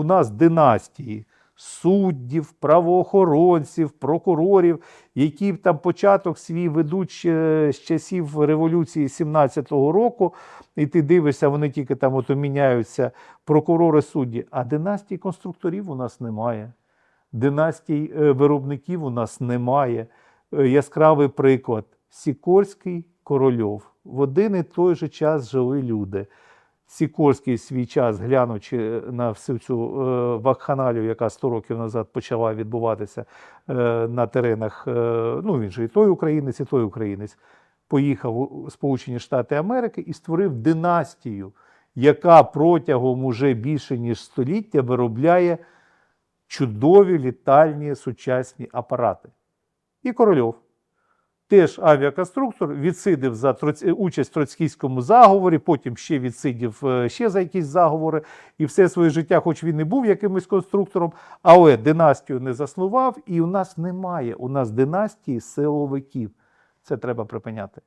у нас династії суддів, правоохоронців, прокурорів, які там початок свій ведуть ще з часів революції 17-го року, і ти дивишся, вони тільки там ото міняються прокурори судді. А династій конструкторів у нас немає. Династій е, виробників у нас немає. Е, Яскравий приклад: Сікорський Корольов. В один і той же час жили люди. Сікорський свій час, глянучи на всю цю е, вакханалію, яка 100 років назад почала відбуватися е, на теренах, е, ну він же і той українець, і той українець, поїхав у Сполучені Штати Америки і створив династію, яка протягом уже більше ніж століття виробляє чудові літальні сучасні апарати. І Корольов. Теж авіаконструктор відсидів за троць- участь в троцькійському заговорі, потім ще відсидів е, ще за якісь заговори, і все своє життя, хоч він і був якимось конструктором, але династію не заснував, і у нас немає. У нас династії силовиків. Це треба припиняти.